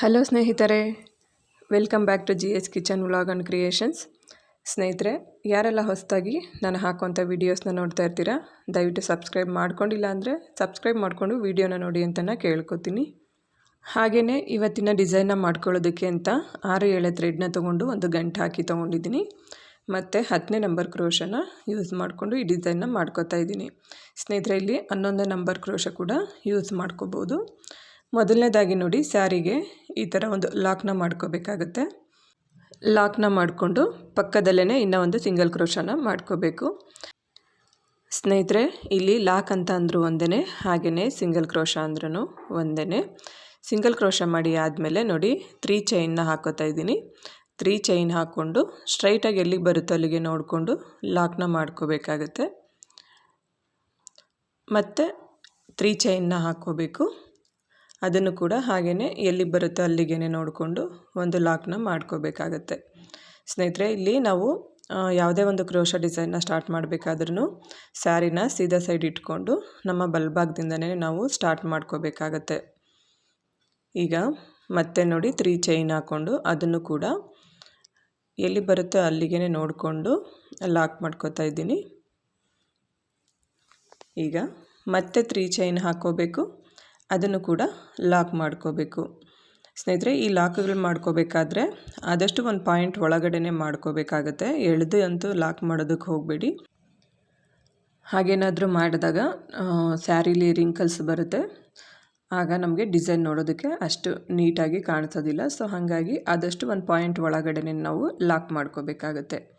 Hello ಸ್ನೇಹಿತರೆ, welcome back to G S kitchen vlog and creations. ಸ್ನೇಹಿತರೆ, ಯಾರೆಲ್ಲ ಹೊಸದಾಗಿ ನಾನು ಹಾಕುವಂಥ ವೀಡಿಯೋಸ್ನ ನೋಡ್ತಾ ಇರ್ತೀರಾ, ದಯವಿಟ್ಟು ಸಬ್ಸ್ಕ್ರೈಬ್ ಮಾಡ್ಕೊಂಡಿಲ್ಲ ಅಂದರೆ ಸಬ್ಸ್ಕ್ರೈಬ್ ಮಾಡಿಕೊಂಡು ವೀಡಿಯೋನ ನೋಡಿ ಅಂತ ಕೇಳ್ಕೊತೀನಿ. ಹಾಗೆಯೇ ಇವತ್ತಿನ ಡಿಸೈನ್ನ ಮಾಡ್ಕೊಳ್ಳೋದಕ್ಕೆ ಅಂತ ಆರು ಏಳು ಥ್ರೆಡ್ನ ತೊಗೊಂಡು ಒಂದು ಗಂಟೆ ಹಾಕಿ ತೊಗೊಂಡಿದ್ದೀನಿ. ಮತ್ತು ಹತ್ತನೇ ನಂಬರ್ ಕ್ರೋಶನ ಯೂಸ್ ಮಾಡಿಕೊಂಡು ಈ ಡಿಸೈನ್ನ ಮಾಡ್ಕೋತಾ ಇದ್ದೀನಿ. ಸ್ನೇಹಿತರೆ, ಇಲ್ಲಿ ಹನ್ನೊಂದನೇ ನಂಬರ್ ಕ್ರೋಶ ಕೂಡ ಯೂಸ್ ಮಾಡ್ಕೋಬೋದು. ಮೊದಲನೇದಾಗಿ ನೋಡಿ ಸ್ಯಾರಿಗೆ ಈ ಥರ ಒಂದು ಲಾಕ್ನ ಮಾಡ್ಕೋಬೇಕಾಗತ್ತೆ. ಲಾಕ್ನ ಮಾಡಿಕೊಂಡು ಪಕ್ಕದಲ್ಲೇ ಇನ್ನೂ ಒಂದು ಸಿಂಗಲ್ ಕ್ರೋಶನ ಮಾಡ್ಕೋಬೇಕು. ಸ್ನೇಹಿತರೆ, ಇಲ್ಲಿ ಲಾಕ್ ಅಂತ ಅಂದರೂ ಒಂದೇ ಹಾಗೆಯೇ ಸಿಂಗಲ್ ಕ್ರೋಶ ಅಂದ್ರೂ ಒಂದೇ ಸಿಂಗಲ್ ಕ್ರೋಶ ಮಾಡಿ ಆದಮೇಲೆ ನೋಡಿ, ತ್ರೀ ಚೈನ್ನ ಹಾಕೋತಾ ಇದ್ದೀನಿ. ತ್ರೀ ಚೈನ್ ಹಾಕ್ಕೊಂಡು ಸ್ಟ್ರೈಟಾಗಿ ಎಲ್ಲಿಗೆ ಬರುತ್ತೋ ಅಲ್ಲಿಗೆ ನೋಡಿಕೊಂಡು ಲಾಕ್ನ ಮಾಡ್ಕೋಬೇಕಾಗತ್ತೆ. ಮತ್ತು ತ್ರೀ ಚೈನ್ನ ಹಾಕ್ಕೋಬೇಕು. ಅದನ್ನು ಕೂಡ ಹಾಗೆಯೇ ಎಲ್ಲಿ ಬರುತ್ತೋ ಅಲ್ಲಿಗೆ ನೋಡಿಕೊಂಡು ಒಂದು ಲಾಕ್ನ ಮಾಡ್ಕೋಬೇಕಾಗತ್ತೆ. ಸ್ನೇಹಿತರೆ, ಇಲ್ಲಿ ನಾವು ಯಾವುದೇ ಒಂದು ಕ್ರೋಶ ಡಿಸೈನ್ನ ಸ್ಟಾರ್ಟ್ ಮಾಡಬೇಕಾದ್ರೂ ಸ್ಯಾರಿನ ಸೀದಾ ಸೈಡ್ ಇಟ್ಕೊಂಡು ನಮ್ಮ ಬಲ್ಭಾಗದಿಂದನೇ ನಾವು ಸ್ಟಾರ್ಟ್ ಮಾಡ್ಕೋಬೇಕಾಗತ್ತೆ. ಈಗ ಮತ್ತೆ ನೋಡಿ ತ್ರೀ ಚೈನ್ ಹಾಕ್ಕೊಂಡು ಅದನ್ನು ಕೂಡ ಎಲ್ಲಿ ಬರುತ್ತೋ ಅಲ್ಲಿಗೆ ನೋಡಿಕೊಂಡು ಲಾಕ್ ಮಾಡ್ಕೋತಾ ಇದ್ದೀನಿ. ಈಗ ಮತ್ತೆ ತ್ರೀ ಚೈನ್ ಹಾಕ್ಕೋಬೇಕು. ಅದನ್ನು ಕೂಡ ಲಾಕ್ ಮಾಡ್ಕೋಬೇಕು. ಸ್ನೇಹಿತರೆ, ಈ ಲಾಕ್ಗಳು ಮಾಡ್ಕೋಬೇಕಾದ್ರೆ ಆದಷ್ಟು ಒಂದು ಪಾಯಿಂಟ್ ಒಳಗಡೆನೆ ಮಾಡ್ಕೋಬೇಕಾಗತ್ತೆ. ಎಳೆದು ಅಂತೂ ಲಾಕ್ ಮಾಡೋದಕ್ಕೆ ಹೋಗಬೇಡಿ. ಹಾಗೇನಾದರೂ ಮಾಡಿದಾಗ ಸ್ಯಾರಿಲಿ ರಿಂಕಲ್ಸ್ ಬರುತ್ತೆ. ಆಗ ನಮಗೆ ಡಿಸೈನ್ ನೋಡೋದಕ್ಕೆ ಅಷ್ಟು ನೀಟಾಗಿ ಕಾಣಿಸೋದಿಲ್ಲ. ಸೊ, ಹಾಗಾಗಿ ಆದಷ್ಟು ಒಂದು ಪಾಯಿಂಟ್ ಒಳಗಡೆ ನಾವು ಲಾಕ್ ಮಾಡ್ಕೋಬೇಕಾಗತ್ತೆ.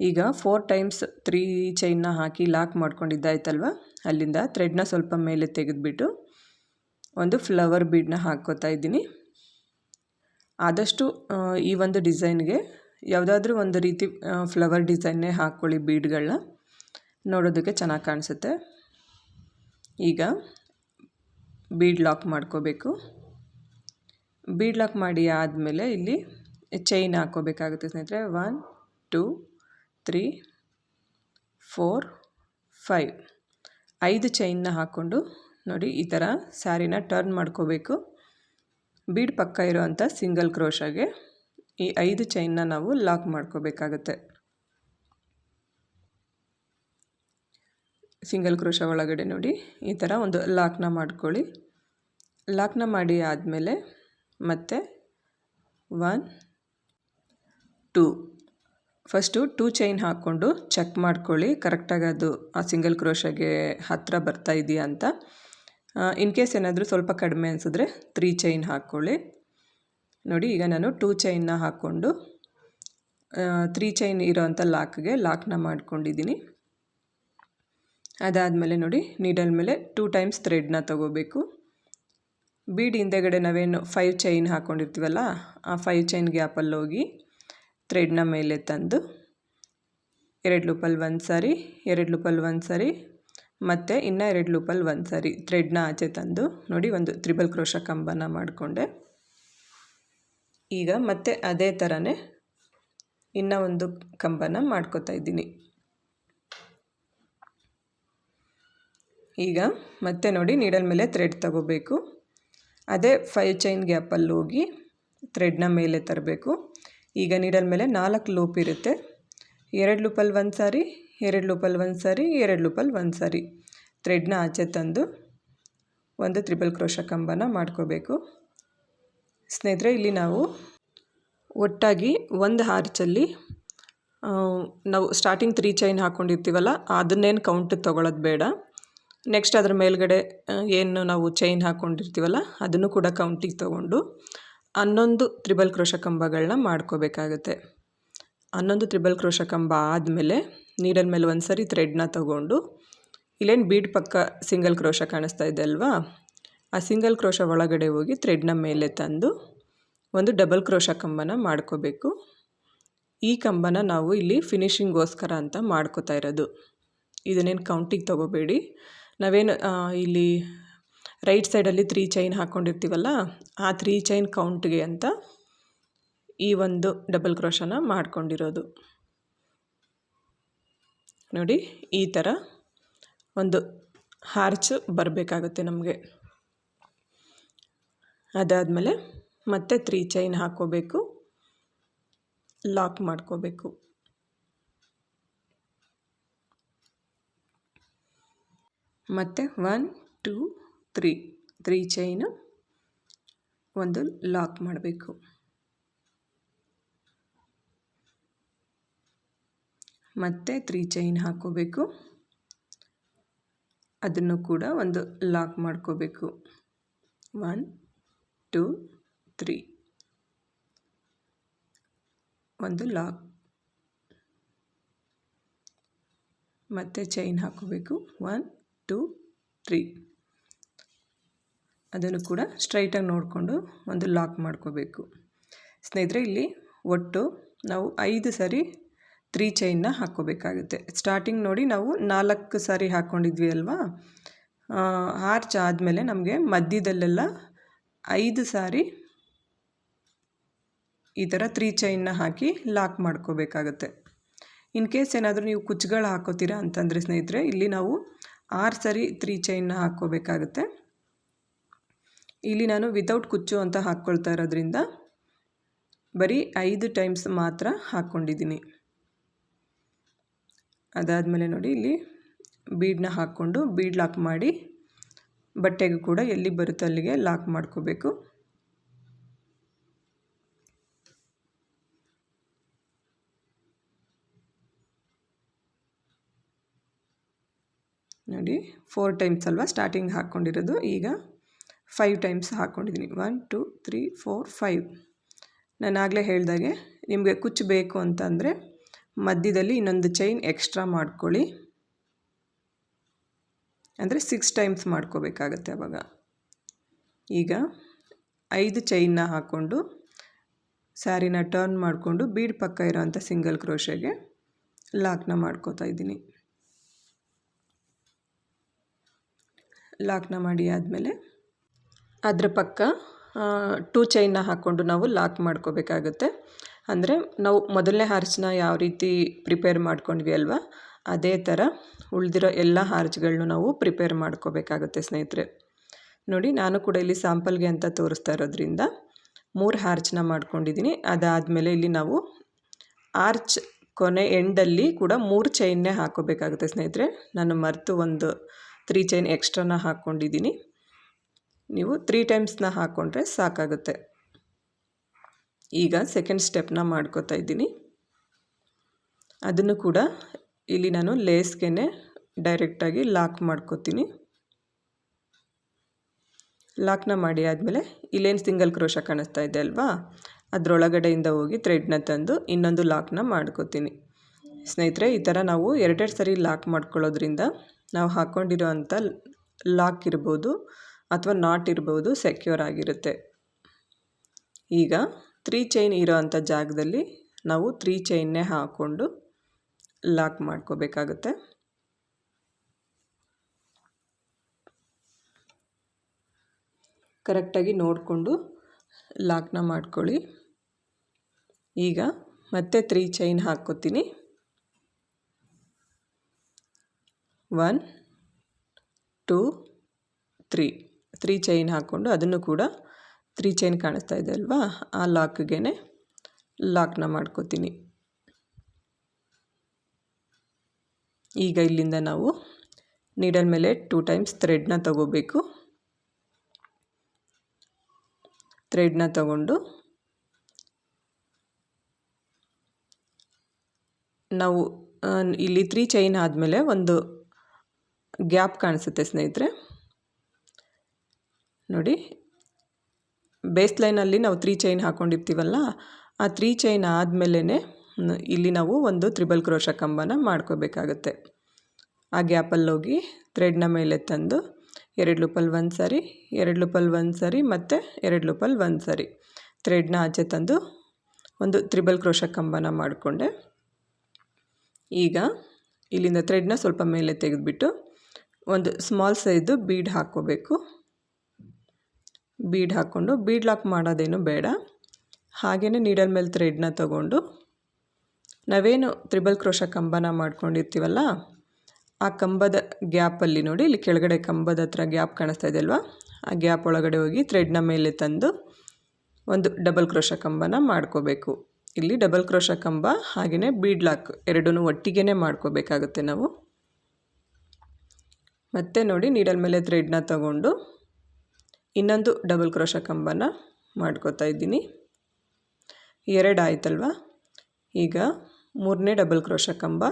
ಈಗ ಫೋರ್ ಟೈಮ್ಸ್ ತ್ರೀ ಚೈನ್ನ ಹಾಕಿ ಲಾಕ್ ಮಾಡ್ಕೊಂಡಿದ್ದಾಯ್ತಲ್ವ? ಅಲ್ಲಿಂದ ಥ್ರೆಡ್ನ ಸ್ವಲ್ಪ ಮೇಲೆ ತೆಗೆದುಬಿಟ್ಟು ಒಂದು ಫ್ಲವರ್ ಬೀಡನ್ನ ಹಾಕ್ಕೋತಾ ಇದ್ದೀನಿ. ಆದಷ್ಟು ಈ ಒಂದು ಡಿಸೈನ್ಗೆ ಯಾವುದಾದ್ರೂ ಒಂದು ರೀತಿ ಫ್ಲವರ್ ಡಿಸೈನ್ನೇ ಹಾಕ್ಕೊಳ್ಳಿ ಬೀಡ್ಗಳನ್ನ ನೋಡೋದಕ್ಕೆ ಚೆನ್ನಾಗಿ ಕಾಣಿಸುತ್ತೆ. ಈಗ ಬೀಡ್ ಲಾಕ್ ಮಾಡ್ಕೋಬೇಕು. ಬೀಡ್ ಲಾಕ್ ಮಾಡಿ ಆದಮೇಲೆ ಇಲ್ಲಿ ಚೈನ್ ಹಾಕ್ಕೋಬೇಕಾಗುತ್ತೆ ಸ್ನೇಹಿತರೆ. One two three four five ಐದು ಚೈನ್ನ ಹಾಕ್ಕೊಂಡು ನೋಡಿ, ಈ ಥರ ಸ್ಯಾರಿನ ಟರ್ನ್ ಮಾಡ್ಕೋಬೇಕು. ಬೀಡ್ ಪಕ್ಕ ಇರೋವಂಥ ಸಿಂಗಲ್ ಕ್ರೋಶಾಗೆ ಈ ಐದು ಚೈನ್ನ ನಾವು ಲಾಕ್ ಮಾಡ್ಕೋಬೇಕಾಗತ್ತೆ. ಸಿಂಗಲ್ ಕ್ರೋಶ ಒಳಗಡೆ ನೋಡಿ, ಈ ಥರ ಒಂದು ಲಾಕ್ನ ಮಾಡ್ಕೊಳ್ಳಿ. ಲಾಕ್ನ ಮಾಡಿ ಆದಮೇಲೆ ಮತ್ತೆ one, two. First two chain ಹಾಕ್ಕೊಂಡು ಚೆಕ್ ಮಾಡ್ಕೊಳ್ಳಿ, ಕರೆಕ್ಟಾಗಿ ಅದು ಆ ಸಿಂಗಲ್ ಕ್ರೋಶಗೆ ಹತ್ತಿರ ಬರ್ತಾ ಇದೆಯಾ ಅಂತ. ಇನ್ ಕೇಸ್ ಏನಾದರೂ ಸ್ವಲ್ಪ ಕಡಿಮೆ ಅನಿಸಿದ್ರೆ ತ್ರೀ ಚೈನ್ ಹಾಕ್ಕೊಳ್ಳಿ ನೋಡಿ, ಈಗ ನಾನು ಟೂ ಚೈನ್ನ ಹಾಕ್ಕೊಂಡು ತ್ರೀ ಚೈನ್ ಇರೋವಂಥ ಲಾಕ್ಗೆ ಲಾಕ್ನ ಮಾಡ್ಕೊಂಡಿದ್ದೀನಿ. ಅದಾದಮೇಲೆ ನೋಡಿ ನೀಡಲ್ ಮೇಲೆ ಟೂ ಟೈಮ್ಸ್ ಥ್ರೆಡ್ನ ತೊಗೋಬೇಕು. ಬೀಡ್ ಹಿಂದೆಗಡೆ ನಾವೇನು ಫೈವ್ ಚೈನ್ ಹಾಕ್ಕೊಂಡಿರ್ತೀವಲ್ಲ ಆ ಫೈವ್ ಚೈನ್ ಗ್ಯಾಪಲ್ಲಿ ಹೋಗಿ ಥ್ರೆಡ್ನ ಮೇಲೆ ತಂದು, ಎರಡು ಲೂಪಲ್ಲಿ ಒಂದು ಸಾರಿ ಎರಡು ಲೂಪಲ್ಲಿ ಒಂದು ಸಾರಿ ಮತ್ತು ಇನ್ನು ಎರಡು ಲೂಪಲ್ಲಿ ಒಂದು ಸಾರಿ ಥ್ರೆಡ್ನ ಆಚೆ ತಂದು ನೋಡಿ ಒಂದು ತ್ರಿಬಲ್ ಕ್ರೋಶ ಕಂಬನ ಮಾಡಿಕೊಂಡೆ. ಈಗ ಮತ್ತೆ ಅದೇ ಥರನೇ ಇನ್ನೂ ಒಂದು ಕಂಬನ ಮಾಡ್ಕೋತಾ ಇದ್ದೀನಿ. ಈಗ ಮತ್ತೆ ನೋಡಿ ನೀಡಲ್ ಮೇಲೆ ಥ್ರೆಡ್ ತಗೋಬೇಕು. ಅದೇ ಫೈವ್ ಚೈನ್ ಗ್ಯಾಪಲ್ಲಿ ಹೋಗಿ ಥ್ರೆಡ್ನ ಮೇಲೆ ತರಬೇಕು. ಈಗ ನೀಡಲ್ ಮೇಲೆ ನಾಲ್ಕು ಲೂಪ್ ಇರುತ್ತೆ. ಎರಡು ಲೂಪಲ್ಲಿ ಒಂದು ಸಾರಿ ಎರಡು ಲೂಪಲ್ಲಿ ಒಂದು ಸಾರಿ, ಎರಡು ಲೂಪಲ್ಲಿ ಒಂದು ಸಾರಿ. ಥ್ರೆಡ್ನ ಆಚೆ ತಂದು ಒಂದು ತ್ರಿಬಲ್ ಕ್ರೋಶ ಕಂಬನ ಮಾಡ್ಕೋಬೇಕು. ಸ್ನೇಹಿತರೆ, ಇಲ್ಲಿ ನಾವು ಒಟ್ಟಾಗಿ ಒಂದು ಹಾರ್ಚಲ್ಲಿ ನಾವು ಸ್ಟಾರ್ಟಿಂಗ್ ತ್ರೀ ಚೈನ್ ಹಾಕ್ಕೊಂಡಿರ್ತೀವಲ್ಲ ಅದನ್ನೇನು ಕೌಂಟ್ ತೊಗೊಳೋದು ಬೇಡ. ನೆಕ್ಸ್ಟ್ ಅದ್ರ ಮೇಲ್ಗಡೆ ಏನು ನಾವು ಚೈನ್ ಹಾಕ್ಕೊಂಡಿರ್ತೀವಲ್ಲ ಅದನ್ನು ಕೂಡ ಕೌಂಟಿಗೆ ತೊಗೊಂಡು ಹನ್ನೊಂದು ತ್ರಿಬಲ್ ಕ್ರೋಶ ಕಂಬಗಳನ್ನ ಮಾಡ್ಕೋಬೇಕಾಗತ್ತೆ. ಹನ್ನೊಂದು ತ್ರಿಬಲ್ ಕ್ರೋಶ ಕಂಬ ಆದಮೇಲೆ ನೀಡಲ್ ಮೇಲೆ ಒಂದು ಸರಿ ಥ್ರೆಡ್ನ ತಗೊಂಡು, ಇಲ್ಲೇನು ಬೀಡ್ ಪಕ್ಕ ಸಿಂಗಲ್ ಕ್ರೋಶ ಕಾಣಿಸ್ತಾ ಇದೆ ಅಲ್ವಾ? ಆ ಸಿಂಗಲ್ ಕ್ರೋಶ ಒಳಗಡೆ ಹೋಗಿ ಥ್ರೆಡ್ನ ಮೇಲೆ ತಂದು, ಒಂದು ಡಬಲ್ ಕ್ರೋಶ ಕಂಬನ ಮಾಡ್ಕೋಬೇಕು. ಈ ಕಂಬನ ನಾವು ಇಲ್ಲಿ ಫಿನಿಷಿಂಗ್ಗೋಸ್ಕರ ಅಂತ ಮಾಡ್ಕೋತಾ ಇರೋದು. ಇದನ್ನೇನು ಕೌಂಟಿಗೆ ತೊಗೋಬೇಡಿ. ನಾವೇನು ಇಲ್ಲಿ ರೈಟ್ ಸೈಡಲ್ಲಿ ತ್ರೀ ಚೈನ್ ಹಾಕ್ಕೊಂಡಿರ್ತೀವಲ್ಲ ಆ ತ್ರೀ ಚೈನ್ ಕೌಂಟ್ಗೆ ಅಂತ ಈ ಒಂದು ಡಬಲ್ ಕ್ರೋಶನ ಮಾಡ್ಕೊಂಡಿರೋದು. ನೋಡಿ ಈ ಥರ ಒಂದು ಹಾರ್ಚ್ ಬರಬೇಕಾಗುತ್ತೆ ನಮಗೆ. ಅದಾದಮೇಲೆ ಮತ್ತೆ ತ್ರೀ ಚೈನ್ ಹಾಕ್ಕೋಬೇಕು. ಲಾಕ್ ಮಾಡ್ಕೋಬೇಕು. ಮತ್ತು one, two, three. Three chain ಒಂದು ಲಾಕ್ ಮಾಡಬೇಕು. ಮತ್ತು ತ್ರೀ ಚೈನ್ ಹಾಕೋಬೇಕು. ಅದನ್ನು ಕೂಡ ಒಂದು ಲಾಕ್ ಮಾಡ್ಕೋಬೇಕು. One, two, three. ಒಂದು ಲಾಕ್. ಮತ್ತು ಚೈನ್ ಹಾಕೋಬೇಕು. One, two, three. ಅದನ್ನು ಕೂಡ ಸ್ಟ್ರೈಟಾಗಿ ನೋಡಿಕೊಂಡು ಒಂದು ಲಾಕ್ ಮಾಡ್ಕೋಬೇಕು. ಸ್ನೇಹಿತರೆ, ಇಲ್ಲಿ ಒಟ್ಟು ನಾವು ಐದು ಸರಿ ತ್ರೀ ಚೈನ್ನ ಹಾಕ್ಕೋಬೇಕಾಗುತ್ತೆ. ಸ್ಟಾರ್ಟಿಂಗ್ ನೋಡಿ ನಾವು ನಾಲ್ಕು ಸಾರಿ ಹಾಕ್ಕೊಂಡಿದ್ವಿ ಅಲ್ವಾ? ಆರ್ಚ್ ಆದಮೇಲೆ ನಮಗೆ ಮಧ್ಯದಲ್ಲೆಲ್ಲ ಐದು ಸಾರಿ ಈ ಥರ ತ್ರೀ ಚೈನ್ನ ಹಾಕಿ ಲಾಕ್ ಮಾಡ್ಕೋಬೇಕಾಗತ್ತೆ. ಇನ್ ಕೇಸ್ ಏನಾದರೂ ನೀವು ಕುಚ್ಚುಗಳು ಹಾಕೋತೀರಾ ಅಂತಂದರೆ ಸ್ನೇಹಿತರೆ, ಇಲ್ಲಿ ನಾವು ಆರು ಸರಿ ತ್ರೀ ಚೈನ್ನ ಹಾಕ್ಕೋಬೇಕಾಗತ್ತೆ. ಇಲ್ಲಿ ನಾನು ವಿತೌಟ್ ಕುಚ್ಚು ಅಂತ ಹಾಕ್ಕೊಳ್ತಾ ಇರೋದ್ರಿಂದ ಬರೀ ಐದು ಟೈಮ್ಸ್ ಮಾತ್ರ ಹಾಕ್ಕೊಂಡಿದ್ದೀನಿ. ಅದಾದಮೇಲೆ ನೋಡಿ ಇಲ್ಲಿ ಬೀಡನ್ನ ಹಾಕ್ಕೊಂಡು ಬೀಡ್ ಲಾಕ್ ಮಾಡಿ ಬಟ್ಟೆಗೂ ಕೂಡ ಎಲ್ಲಿ ಬರುತ್ತೆ ಅಲ್ಲಿಗೆ ಲಾಕ್ ಮಾಡ್ಕೋಬೇಕು. ನೋಡಿ ಫೋರ್ ಟೈಮ್ಸ್ ಅಲ್ವಾ ಸ್ಟಾರ್ಟಿಂಗ್ ಹಾಕ್ಕೊಂಡಿರೋದು ಈಗ ಫೈವ್ ಟೈಮ್ಸ್ ಹಾಕ್ಕೊಂಡಿದ್ದೀನಿ one two three four five ನಾನು ಆಗಲೇ ಹೇಳಿದಾಗೆ ನಿಮಗೆ ಕುಚ್ಚು ಬೇಕು ಅಂತಂದರೆ ಮಧ್ಯದಲ್ಲಿ ಇನ್ನೊಂದು ಚೈನ್ ಎಕ್ಸ್ಟ್ರಾ ಮಾಡ್ಕೊಳ್ಳಿ. ಅಂದರೆ ಸಿಕ್ಸ್ ಟೈಮ್ಸ್ ಮಾಡ್ಕೋಬೇಕಾಗತ್ತೆ ಅವಾಗ. ಈಗ ಐದು ಚೈನ್ನ ಹಾಕ್ಕೊಂಡು ಸ್ಯಾರಿನ ಟರ್ನ್ ಮಾಡಿಕೊಂಡು ಬೀಡ್ ಪಕ್ಕ ಇರೋವಂಥ ಸಿಂಗಲ್ ಕ್ರೋಷೆಗೆ ಲಾಕ್ನ ಮಾಡ್ಕೋತಾ ಇದ್ದೀನಿ. ಲಾಕ್ನ ಮಾಡಿ ಆದಮೇಲೆ ಅದರ ಪಕ್ಕ ಟೂ ಚೈನ್ನ ಹಾಕ್ಕೊಂಡು ನಾವು ಲಾಕ್ ಮಾಡ್ಕೋಬೇಕಾಗುತ್ತೆ. ಅಂದರೆ ನಾವು ಮೊದಲನೇ ಹಾರ್ಚನ್ನ ಯಾವ ರೀತಿ ಪ್ರಿಪೇರ್ ಮಾಡ್ಕೊಂಡ್ವಿ ಅಲ್ವಾ, ಅದೇ ಥರ ಉಳಿದಿರೋ ಎಲ್ಲ ಹಾರ್ಚ್ಗಳನ್ನೂ ನಾವು ಪ್ರಿಪೇರ್ ಮಾಡ್ಕೋಬೇಕಾಗುತ್ತೆ ಸ್ನೇಹಿತರೆ. ನೋಡಿ, ನಾನು ಕೂಡ ಇಲ್ಲಿ ಸ್ಯಾಂಪಲ್ಗೆ ಅಂತ ತೋರಿಸ್ತಾ ಇರೋದ್ರಿಂದ ಮೂರು ಹಾರ್ಚ್ನ ಮಾಡ್ಕೊಂಡಿದ್ದೀನಿ. ಅದಾದಮೇಲೆ ಇಲ್ಲಿ ನಾವು ಆರ್ಚ್ ಕೊನೆ ಎಂಡಲ್ಲಿ ಕೂಡ ಮೂರು ಚೈನ್ನೇ ಹಾಕೋಬೇಕಾಗುತ್ತೆ ಸ್ನೇಹಿತರೆ. ನಾನು ಮರೆತು ಒಂದು ತ್ರೀ ಚೈನ್ ಎಕ್ಸ್ಟ್ರಾನ ಹಾಕ್ಕೊಂಡಿದ್ದೀನಿ ನೀವು ತ್ರೀ ಟೈಮ್ಸ್ನ ಹಾಕ್ಕೊಂಡ್ರೆ ಸಾಕಾಗುತ್ತೆ. ಈಗ ಸೆಕೆಂಡ್ ಸ್ಟೆಪ್ನ ಮಾಡ್ಕೋತಾ ಇದ್ದೀನಿ. ಅದನ್ನು ಕೂಡ ಇಲ್ಲಿ ನಾನು ಲೇಸ್ಗೆ ಡೈರೆಕ್ಟಾಗಿ ಲಾಕ್ ಮಾಡ್ಕೋತೀನಿ. ಲಾಕ್ನ ಮಾಡಿ ಆದಮೇಲೆ ಇಲ್ಲೇನು ಸಿಂಗಲ್ ಕ್ರೋಶ ಕಾಣಿಸ್ತಾ ಇದೆ ಅಲ್ವಾ? ಅದರೊಳಗಡೆಯಿಂದ ಹೋಗಿ ಥ್ರೆಡ್ನ ತಂದು ಇನ್ನೊಂದು ಲಾಕ್ನ ಮಾಡ್ಕೋತೀನಿ. ಸ್ನೇಹಿತರೆ, ಈ ಥರ ನಾವು ಎರಡೆರಡು ಸರಿ ಲಾಕ್ ಮಾಡ್ಕೊಳ್ಳೋದ್ರಿಂದ ನಾವು ಹಾಕ್ಕೊಂಡಿರೋ ಲಾಕ್ ಇರ್ಬೋದು ಅಥವಾ ನಾಟ್ ಇರ್ಬೋದು ಸೆಕ್ಯೂರ್ ಆಗಿರುತ್ತೆ. ಈಗ ತ್ರೀ ಚೈನ್ ಇರೋ ಅಂಥ ಜಾಗದಲ್ಲಿ ನಾವು ತ್ರೀ ಚೈನ್ನೇ ಹಾಕ್ಕೊಂಡು ಲಾಕ್ ಮಾಡ್ಕೋಬೇಕಾಗುತ್ತೆ. ಕರೆಕ್ಟಾಗಿ ನೋಡಿಕೊಂಡು ಲಾಕ್ನ ಮಾಡ್ಕೊಳ್ಳಿ. ಈಗ ಮತ್ತೆ three chain ಹಾಕ್ಕೋತೀನಿ. One, two, three. Three chain ಹಾಕ್ಕೊಂಡು ಅದನ್ನು ಕೂಡ ತ್ರೀ ಚೈನ್ ಕಾಣಿಸ್ತಾ ಇದೆ ಅಲ್ವಾ? ಆ ಲಾಕ್ಗೆ ಲಾಕ್ನ ಮಾಡ್ಕೋತೀನಿ. ಈಗ ಇಲ್ಲಿಂದ ನಾವು ನೀಡಲ್ ಮೇಲೆ ಟೂ ಟೈಮ್ಸ್ ಥ್ರೆಡ್ನ ತಗೋಬೇಕು. ಥ್ರೆಡ್ನ ತಗೊಂಡು ನಾವು ಇಲ್ಲಿ ತ್ರೀ ಚೈನ್ ಆದಮೇಲೆ ಒಂದು ಗ್ಯಾಪ್ ಕಾಣಿಸುತ್ತೆ ಸ್ನೇಹಿತರೆ. ನೋಡಿ ಬೇಸ್ ಲೈನಲ್ಲಿ ನಾವು ತ್ರೀ ಚೈನ್ ಹಾಕ್ಕೊಂಡಿರ್ತೀವಲ್ಲ ಆ ತ್ರೀ ಚೈನ್ ಆದಮೇಲೆ ಇಲ್ಲಿ ನಾವು ಒಂದು ತ್ರಿಬಲ್ ಕ್ರೋಶ ಕಂಬನ ಮಾಡ್ಕೋಬೇಕಾಗತ್ತೆ. ಆ ಗ್ಯಾಪಲ್ಲಿ ಹೋಗಿ ಥ್ರೆಡ್ನ ಮೇಲೆ ತಂದು ಎರಡು ಲೂಪಲ್ ಒಂದು ಸಾರಿ, ಎರಡು ಲೂಪಲ್ ಒಂದು ಸರಿ ಮತ್ತು ಎರಡು ಲೂಪಲ್ ಒಂದು ಸರಿ ಥ್ರೆಡ್ನ ಆಚೆ ತಂದು ಒಂದು ತ್ರಿಬಲ್ ಕ್ರೋಶ ಕಂಬನ ಮಾಡಿಕೊಂಡೆ. ಈಗ ಇಲ್ಲಿಂದ ಥ್ರೆಡ್ನ ಸ್ವಲ್ಪ ಮೇಲೆ ತೆಗೆದುಬಿಟ್ಟು ಒಂದು ಸ್ಮಾಲ್ ಸೈಜು ಬೀಡ್ ಹಾಕ್ಕೋಬೇಕು. ಬೀಡ್ ಹಾಕ್ಕೊಂಡು, ಬೀಡ್ ಲಾಕ್ ಮಾಡೋದೇನು ಬೇಡ. ಹಾಗೇ ನೀಡಲ್ ಮೇಲೆ ಥ್ರೆಡ್ನ ತಗೊಂಡು, ನಾವೇನು ತ್ರಿಬಲ್ ಕ್ರೋಶ ಕಂಬನ ಮಾಡ್ಕೊಂಡಿರ್ತೀವಲ್ಲ, ಆ ಕಂಬದ ಗ್ಯಾಪಲ್ಲಿ ನೋಡಿ, ಇಲ್ಲಿ ಕೆಳಗಡೆ ಕಂಬದ ಹತ್ರ ಗ್ಯಾಪ್ ಕಾಣಿಸ್ತಾ ಇದೆ ಅಲ್ವಾ? ಆ ಗ್ಯಾಪ್ ಒಳಗಡೆ ಹೋಗಿ ಥ್ರೆಡ್ನ ಮೇಲೆ ತಂದು ಒಂದು ಡಬಲ್ ಕ್ರೋಶ ಕಂಬನ ಮಾಡ್ಕೋಬೇಕು. ಇಲ್ಲಿ ಡಬಲ್ ಕ್ರೋಶ ಕಂಬ ಹಾಗೆಯೇ ಬೀಡ್ ಲಾಕ್ ಎರಡೂ ಒಟ್ಟಿಗೆ ಮಾಡ್ಕೋಬೇಕಾಗುತ್ತೆ ನಾವು. ಮತ್ತೆ ನೋಡಿ, ನೀಡಲ್ ಮೇಲೆ ಥ್ರೆಡ್ನ ತಗೊಂಡು ಇನ್ನೊಂದು ಡಬಲ್ ಕ್ರೋಶ ಕಂಬನ ಮಾಡ್ಕೋತಾ ಇದ್ದೀನಿ. ಎರಡು ಆಯ್ತಲ್ವ? ಈಗ ಮೂರನೇ ಡಬಲ್ ಕ್ರೋಶ ಕಂಬ.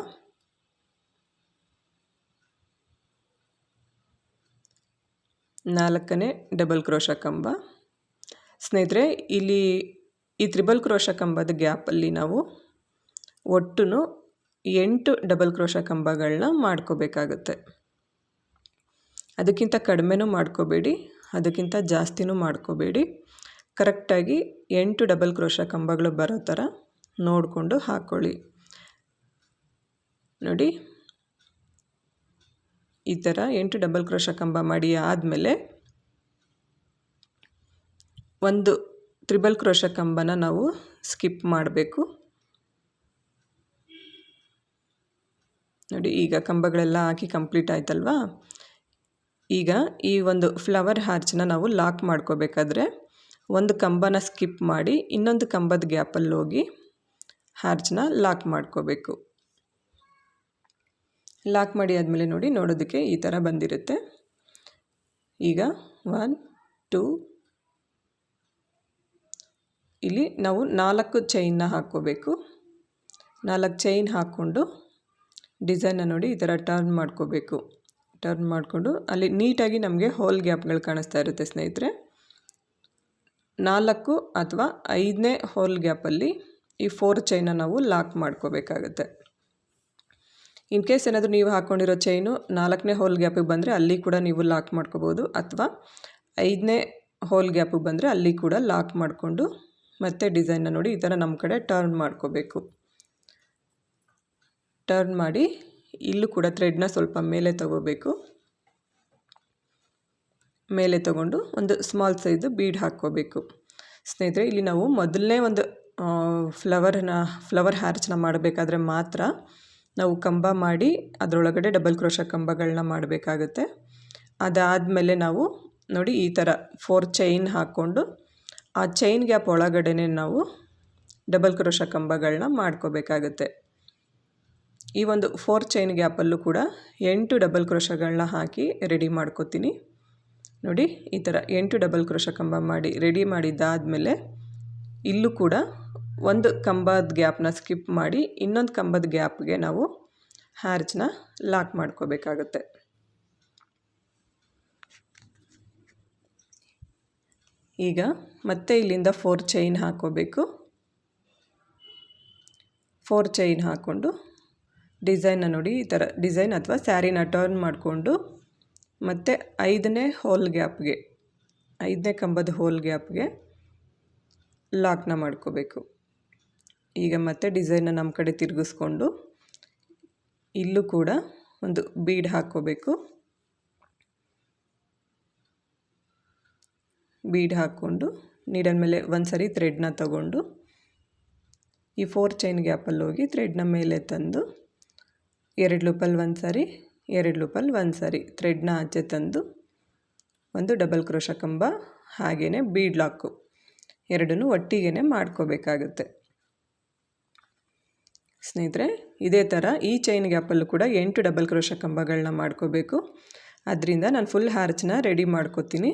ನಾಲ್ಕನೇ ಡಬಲ್ ಕ್ರೋಶ ಕಂಬ. ಸ್ನೇಹಿತರೆ, ಇಲ್ಲಿ ಈ ತ್ರಿಬಲ್ ಕ್ರೋಶ ಕಂಬದ ಗ್ಯಾಪಲ್ಲಿ ನಾವು ಒಟ್ಟು ಎಂಟು ಡಬಲ್ ಕ್ರೋಶ ಕಂಬಗಳನ್ನ ಮಾಡ್ಕೋಬೇಕಾಗತ್ತೆ. ಅದಕ್ಕಿಂತ ಕಡಿಮೆನೂ ಮಾಡ್ಕೋಬೇಡಿ. ಅದಕ್ಕಿಂತ ಜಾಸ್ತಿನೂ ಮಾಡ್ಕೋಬೇಡಿ. ಕರೆಕ್ಟಾಗಿ ಎಂಟು ಡಬಲ್ ಕ್ರೋಶ ಕಂಬಗಳು ಬರೋ ಥರ ನೋಡಿಕೊಂಡು ಹಾಕ್ಕೊಳ್ಳಿ ನೋಡಿ. ಈ ಥರ ಎಂಟು ಡಬಲ್ ಕ್ರೋಶ ಕಂಬ ಮಾಡಿ ಆದಮೇಲೆ ಒಂದು ತ್ರಿಬಲ್ ಕ್ರೋಶ ಕಂಬನ ನಾವು ಸ್ಕಿಪ್ ಮಾಡಬೇಕು. ನೋಡಿ, ಈಗ ಕಂಬಗಳೆಲ್ಲ ಹಾಕಿ ಕಂಪ್ಲೀಟ್ ಆಯ್ತಲ್ವಾ? ಈಗ ಈ ಒಂದು ಫ್ಲವರ್ ಹಾರ್ಚನ್ನ ನಾವು ಲಾಕ್ ಮಾಡ್ಕೋಬೇಕಾದ್ರೆ ಒಂದು ಕಂಬನ ಸ್ಕಿಪ್ ಮಾಡಿ ಇನ್ನೊಂದು ಕಂಬದ ಗ್ಯಾಪಲ್ಲಿ ಹೋಗಿ ಹಾರ್ಚನ್ನ ಲಾಕ್ ಮಾಡ್ಕೋಬೇಕು. ಲಾಕ್ ಮಾಡಿ ಆದಮೇಲೆ ನೋಡಿ ನೋಡೋದಕ್ಕೆ ಈ ಥರ ಬಂದಿರುತ್ತೆ. ಈಗ ಒನ್ ಟೂ ಇಲ್ಲಿ ನಾವು ನಾಲ್ಕು ಚೈನ್ನ ಹಾಕ್ಕೋಬೇಕು. ನಾಲ್ಕು ಚೈನ್ ಹಾಕ್ಕೊಂಡು ಡಿಸೈನ್ನ ನೋಡಿ ಈ ಥರ ಟರ್ನ್ ಮಾಡ್ಕೋಬೇಕು. ಟರ್ನ್ ಮಾಡಿಕೊಂಡು ಅಲ್ಲಿ ನೀಟಾಗಿ ನಮಗೆ ಹೋಲ್ ಗ್ಯಾಪ್ಗಳು ಕಾಣಿಸ್ತಾ ಇರುತ್ತೆ ಸ್ನೇಹಿತರೆ. ನಾಲ್ಕು ಅಥವಾ ಐದನೇ ಹೋಲ್ ಗ್ಯಾಪಲ್ಲಿ ಈ ಫೋರ್ ಚೈನ ನಾವು ಲಾಕ್ ಮಾಡ್ಕೋಬೇಕಾಗತ್ತೆ. ಇನ್ ಕೇಸ್ ಏನಾದರೂ ನೀವು ಹಾಕ್ಕೊಂಡಿರೋ ಚೈನು ನಾಲ್ಕನೇ ಹೋಲ್ ಗ್ಯಾಪಿಗೆ ಬಂದರೆ ಅಲ್ಲಿ ಕೂಡ ನೀವು ಲಾಕ್ ಮಾಡ್ಕೋಬೋದು ಅಥವಾ ಐದನೇ ಹೋಲ್ ಗ್ಯಾಪಿಗೆ ಬಂದರೆ ಅಲ್ಲಿ ಕೂಡ ಲಾಕ್ ಮಾಡಿಕೊಂಡು ಮತ್ತೆ ಡಿಸೈನ್ನ ನೋಡಿ ಈ ಥರ ನಮ್ಮ ಕಡೆ ಟರ್ನ್ ಮಾಡ್ಕೋಬೇಕು. ಟರ್ನ್ ಮಾಡಿ ಇಲ್ಲೂ ಕೂಡ ಥ್ರೆಡ್ನ ಸ್ವಲ್ಪ ಮೇಲೆ ತಗೋಬೇಕು. ಮೇಲೆ ತಗೊಂಡು ಒಂದು ಸ್ಮಾಲ್ ಸೈಜು ಬೀಡ್ ಹಾಕ್ಕೋಬೇಕು. ಸ್ನೇಹಿತರೆ, ಇಲ್ಲಿ ನಾವು ಮೊದಲನೇ ಒಂದು ಫ್ಲವರ್ನ ಫ್ಲವರ್ ಹ್ಯಾರ್ಚ್ನ ಮಾಡಬೇಕಾದ್ರೆ ಮಾತ್ರ ನಾವು ಕಂಬ ಮಾಡಿ ಅದರೊಳಗಡೆ ಡಬಲ್ ಕ್ರೋಶ ಕಂಬಗಳನ್ನ ಮಾಡಬೇಕಾಗುತ್ತೆ. ಅದಾದಮೇಲೆ ನಾವು ನೋಡಿ ಈ ಥರ ಫೋರ್ ಚೈನ್ ಹಾಕ್ಕೊಂಡು ಆ ಚೈನ್ ಗ್ಯಾಪ್ ಒಳಗಡೆ ನಾವು ಡಬಲ್ ಕ್ರೋಶ ಕಂಬಗಳನ್ನ ಮಾಡ್ಕೋಬೇಕಾಗುತ್ತೆ. ಈ ಒಂದು ಫೋರ್ ಚೈನ್ ಗ್ಯಾಪಲ್ಲೂ ಕೂಡ ಎಂಟು ಡಬಲ್ ಕ್ರೋಶಗಳನ್ನ ಹಾಕಿ ರೆಡಿ ಮಾಡ್ಕೋತೀನಿ. ನೋಡಿ, ಈ ಥರ ಎಂಟು ಡಬಲ್ ಕ್ರೋಶ ಕಂಬ ಮಾಡಿ ರೆಡಿ ಮಾಡಿದ್ದಾದಮೇಲೆ ಇಲ್ಲೂ ಕೂಡ ಒಂದು ಕಂಬದ ಗ್ಯಾಪ್ನ ಸ್ಕಿಪ್ ಮಾಡಿ ಇನ್ನೊಂದು ಕಂಬದ ಗ್ಯಾಪ್ಗೆ ನಾವು ಹ್ಯಾರ್ಚ್ನ ಲಾಕ್ ಮಾಡ್ಕೋಬೇಕಾಗತ್ತೆ. ಈಗ ಮತ್ತೆ ಇಲ್ಲಿಂದ ಫೋರ್ ಚೈನ್ ಹಾಕೋಬೇಕು. ಫೋರ್ ಚೈನ್ ಹಾಕ್ಕೊಂಡು ಡಿಸೈನ್ನ ನೋಡಿ, ಈ ಥರ ಡಿಸೈನ್ ಅಥವಾ ಸ್ಯಾರಿನ ಟರ್ನ್ ಮಾಡಿಕೊಂಡು, ಮತ್ತು ಐದನೇ ಹೋಲ್ ಗ್ಯಾಪ್ಗೆ, ಐದನೇ ಕಂಬದ ಹೋಲ್ ಗ್ಯಾಪ್ಗೆ ಲಾಕ್ನ ಮಾಡ್ಕೋಬೇಕು. ಈಗ ಮತ್ತೆ ಡಿಸೈನ್ನ ನಮ್ಮ ಕಡೆ ತಿರುಗಿಸ್ಕೊಂಡು, ಇಲ್ಲೂ ಕೂಡ ಒಂದು ಬೀಡ್ ಹಾಕ್ಕೋಬೇಕು. ಬೀಡ್ ಹಾಕ್ಕೊಂಡು ನೀಡನ್ ಮೇಲೆ ಒಂದು ಸರಿ ಥ್ರೆಡ್ನ ತಗೊಂಡು, ಈ ಫೋರ್ ಚೈನ್ ಗ್ಯಾಪಲ್ಲಿ ಹೋಗಿ ಥ್ರೆಡ್ನ ಮೇಲೆ ತಂದು ಎರಡು ಲೂಪಲ್ಲಿ ಒಂದು ಸಾರಿ, ಎರಡು ಲೂಪಲ್ಲಿ ಒಂದು ಸಾರಿ. ಥ್ರೆಡ್ನ ಆಚೆ ತಂದು ಒಂದು ಡಬಲ್ ಕ್ರೋಶ ಕಂಬ ಹಾಗೆಯೇ ಬೀಡ್ ಲಾಕು. ಎರಡನ್ನೂ ಒಟ್ಟಿಗೆ ಮಾಡ್ಕೋಬೇಕಾಗುತ್ತೆ. ಸ್ನೇಹಿತರೆ, ಇದೇ ಥರ ಈ ಚೈನ್ ಗ್ಯಾಪಲ್ಲೂ ಕೂಡ ಎಂಟು ಡಬಲ್ ಕ್ರೋಶ ಕಂಬಗಳನ್ನ ಮಾಡ್ಕೋಬೇಕು. ಅದರಿಂದ ನಾನು ಫುಲ್ ಹಾರ್ಚನ್ನ ರೆಡಿ ಮಾಡ್ಕೋತೀನಿ.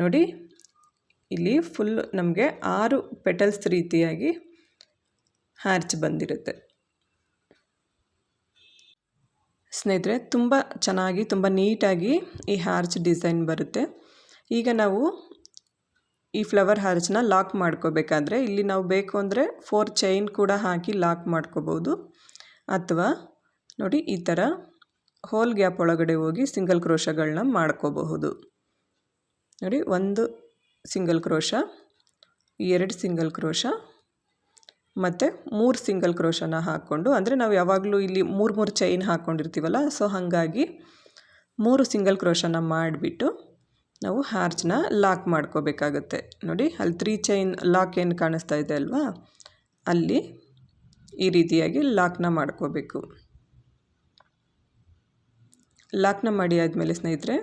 ನೋಡಿ, ಇಲ್ಲಿ ಫುಲ್ ನಮಗೆ ಆರು ಪೆಟಲ್ಸ್ ರೀತಿಯಾಗಿ ಹಾರ್ಚ್ ಬಂದಿರುತ್ತೆ. ಸ್ನೇಹಿತರೆ, ತುಂಬ ಚೆನ್ನಾಗಿ, ತುಂಬ ನೀಟಾಗಿ ಈ ಹಾರ್ಚ್ ಡಿಸೈನ್ ಬರುತ್ತೆ. ಈಗ ನಾವು ಈ ಫ್ಲವರ್ ಹಾರ್ಚನ್ನ ಲಾಕ್ ಮಾಡ್ಕೋಬೇಕಾದ್ರೆ ಇಲ್ಲಿ ನಾವು ಬೇಕು ಅಂದರೆ ಫೋರ್ ಚೈನ್ ಕೂಡ ಹಾಕಿ ಲಾಕ್ ಮಾಡ್ಕೋಬೋದು. ಅಥವಾ ನೋಡಿ, ಈ ಥರ ಹೋಲ್ ಗ್ಯಾಪ್ ಒಳಗಡೆ ಹೋಗಿ ಸಿಂಗಲ್ ಕ್ರೋಶಗಳನ್ನ ಮಾಡ್ಕೋಬಹುದು. ನೋಡಿ, ಒಂದು ಸಿಂಗಲ್ ಕ್ರೋಶ, ಎರಡು ಸಿಂಗಲ್ ಕ್ರೋಶ ಮತ್ತು ಮೂರು ಸಿಂಗಲ್ ಕ್ರೋಶನ ಹಾಕ್ಕೊಂಡು, ಅಂದರೆ ನಾವು ಯಾವಾಗಲೂ ಇಲ್ಲಿ ಮೂರು ಮೂರು ಚೈನ್ ಹಾಕ್ಕೊಂಡಿರ್ತೀವಲ್ಲ ಸೊ ಹಾಗಾಗಿ ಮೂರು ಸಿಂಗಲ್ ಕ್ರೋಶನ ಮಾಡಿಬಿಟ್ಟು ನಾವು ಹಾರ್ಚನ್ನ ಲಾಕ್ ಮಾಡ್ಕೋಬೇಕಾಗತ್ತೆ. ನೋಡಿ ಅಲ್ಲಿ ತ್ರೀ ಚೈನ್ ಲಾಕ್ ಏನು ಕಾಣಿಸ್ತಾ ಇದೆ ಅಲ್ವಾ? ಅಲ್ಲಿ ಈ ರೀತಿಯಾಗಿ ಲಾಕ್ನ ಮಾಡ್ಕೋಬೇಕು. ಲಾಕ್ನ ಮಾಡಿ ಆದಮೇಲೆ ಸ್ನೇಹಿತರೆ,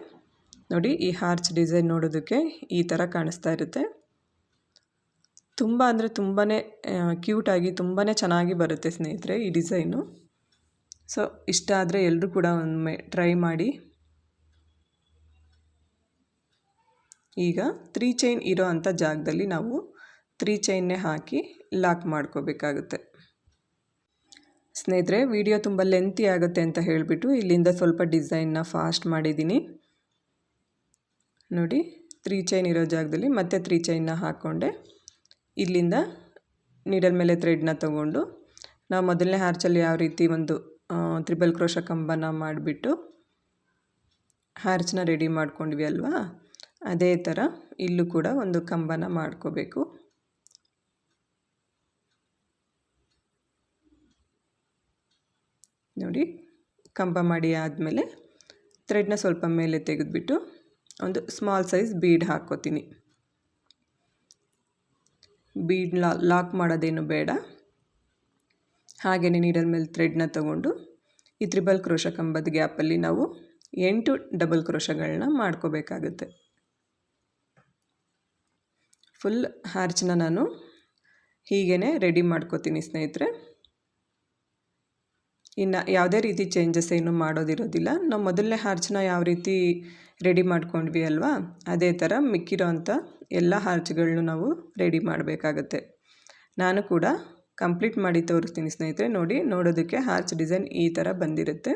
ನೋಡಿ ಈ ಹಾರ್ಚ್ ಡಿಸೈನ್ ನೋಡೋದಕ್ಕೆ ಈ ಥರ ಕಾಣಿಸ್ತಾ ಇರುತ್ತೆ. ತುಂಬ ಅಂದರೆ ತುಂಬಾ ಕ್ಯೂಟಾಗಿ ತುಂಬಾ ಚೆನ್ನಾಗಿ ಬರುತ್ತೆ ಸ್ನೇಹಿತರೆ ಈ ಡಿಸೈನು. ಸೊ, ಇಷ್ಟ ಆದರೆ ಎಲ್ಲರೂ ಕೂಡ ಒಮ್ಮೆ ಟ್ರೈ ಮಾಡಿ. ಈಗ ತ್ರೀ ಚೈನ್ ಇರೋ ಅಂಥ ಜಾಗದಲ್ಲಿ ನಾವು ತ್ರೀ ಚೈನ್ನೇ ಹಾಕಿ ಲಾಕ್ ಮಾಡ್ಕೋಬೇಕಾಗುತ್ತೆ. ಸ್ನೇಹಿತರೆ ವಿಡಿಯೋ ತುಂಬ ಲೆಂತಿ ಆಗುತ್ತೆ ಅಂತ ಹೇಳಿಬಿಟ್ಟು ಇಲ್ಲಿಂದ ಸ್ವಲ್ಪ ಡಿಸೈನ್ನ ಫಾಸ್ಟ್ ಮಾಡಿದ್ದೀನಿ. ನೋಡಿ ತ್ರೀ ಚೈನ್ ಇರೋ ಜಾಗದಲ್ಲಿ ಮತ್ತೆ ತ್ರೀ ಚೈನ್ನ ಹಾಕ್ಕೊಂಡೆ ಇಲ್ಲಿಂದ ನೀಡಲ್ ಮೇಲೆ ಥ್ರೆಡ್ನ ತಗೊಂಡು, ನಾವು ಮೊದಲನೇ ಹಾರ್ಚಲ್ಲಿ ಯಾವ ರೀತಿ ಒಂದು ತ್ರಿಬಲ್ ಕ್ರೋಶ ಕಂಬನ ಮಾಡಿಬಿಟ್ಟು ಹಾರ್ಚನ್ನ ರೆಡಿ ಮಾಡ್ಕೊಂಡ್ವಿ ಅಲ್ವಾ? ಅದೇ ಥರ ಇಲ್ಲೂ ಕೂಡ ಒಂದು ಕಂಬನ ಮಾಡ್ಕೋಬೇಕು. ನೋಡಿ, ಕಂಬ ಮಾಡಿ ಆದಮೇಲೆ ಥ್ರೆಡ್ನ ಸ್ವಲ್ಪ ಮೇಲೆ ತೆಗೆದುಬಿಟ್ಟು ಒಂದು ಸ್ಮಾಲ್ ಸೈಜ್ ಬೀಡ್ ಹಾಕ್ಕೋತೀನಿ ಬೀಡ್ ಲಾಕ್ ಮಾಡೋದೇನು ಬೇಡ. ಹಾಗೆಯೇ ನೀಡಲ್ ಮೇಲೆ ಥ್ರೆಡ್ನ ತಗೊಂಡು ಈ ತ್ರಿಬಲ್ ಕ್ರೋಶ ಕಂಬದ ಗ್ಯಾಪಲ್ಲಿ ನಾವು ಎಂಟು ಡಬಲ್ ಕ್ರೋಶಗಳನ್ನ ಮಾಡ್ಕೋಬೇಕಾಗುತ್ತೆ. ಫುಲ್ ಹಾರ್ಚನ್ನ ನಾನು ಹೀಗೇ ರೆಡಿ ಮಾಡ್ಕೋತೀನಿ ಸ್ನೇಹಿತರೆ. ಇನ್ನು ಯಾವುದೇ ರೀತಿ ಚೇಂಜಸ್ ಏನು ಮಾಡೋದಿರೋದಿಲ್ಲ. ನಾವು ಮೊದಲನೇ ಹಾರ್ಚನ್ನ ಯಾವ ರೀತಿ ರೆಡಿ ಮಾಡ್ಕೊಂಡ್ವಿ ಅಲ್ವಾ, ಅದೇ ಥರ ಮಿಕ್ಕಿರೋ ಅಂಥ ಎಲ್ಲ ಹಾರ್ಚ್ಗಳನ್ನೂ ನಾವು ರೆಡಿ ಮಾಡಬೇಕಾಗತ್ತೆ. ನಾನು ಕೂಡ ಕಂಪ್ಲೀಟ್ ಮಾಡಿ ತೋರಿಸ್ತೀನಿ ಸ್ನೇಹಿತರೆ, ನೋಡಿ ನೋಡೋದಕ್ಕೆ ಹಾರ್ಚ್ ಡಿಸೈನ್ ಈ ಥರ ಬಂದಿರುತ್ತೆ.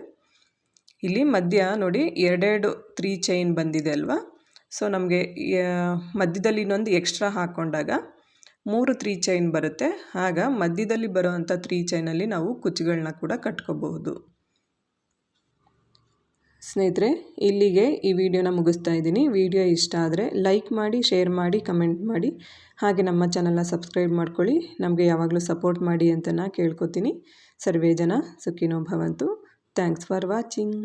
ಇಲ್ಲಿ ಮಧ್ಯ ನೋಡಿ ಎರಡೆರಡು ತ್ರೀ ಚೈನ್ ಬಂದಿದೆ ಅಲ್ವಾ, ಸೊ ನಮಗೆ ಮಧ್ಯದಲ್ಲಿ ಇನ್ನೊಂದು ಎಕ್ಸ್ಟ್ರಾ ಹಾಕ್ಕೊಂಡಾಗ ಮೂರು ತ್ರೀ ಚೈನ್ ಬರುತ್ತೆ. ಆಗ ಮಧ್ಯದಲ್ಲಿ ಬರುವಂಥ ತ್ರೀ ಚೈನಲ್ಲಿ ನಾವು ಕುಚ್ಚುಗಳನ್ನ ಕೂಡ ಕಟ್ಕೋಬಹುದು. ಸ್ನೇಹಿತರೆ, ಇಲ್ಲಿಗೆ ಈ ವಿಡಿಯೋನ ಮುಗಿಸ್ತಾ ಇದ್ದೀನಿ. ವಿಡಿಯೋ ಇಷ್ಟ ಆದರೆ ಲೈಕ್ ಮಾಡಿ, ಶೇರ್ ಮಾಡಿ, ಕಮೆಂಟ್ ಮಾಡಿ. ಹಾಗೆ ನಮ್ಮ ಚಾನಲ್ನ ಸಬ್ಸ್ಕ್ರೈಬ್ ಮಾಡ್ಕೊಳ್ಳಿ. ನಮಗೆ ಯಾವಾಗಲೂ ಸಪೋರ್ಟ್ ಮಾಡಿ ಅಂತ ಕೇಳ್ಕೊತೀನಿ. ಸರ್ವೇ ಜನ ಸುಖಿನೋ ಭವಂತು. Thanks for watching.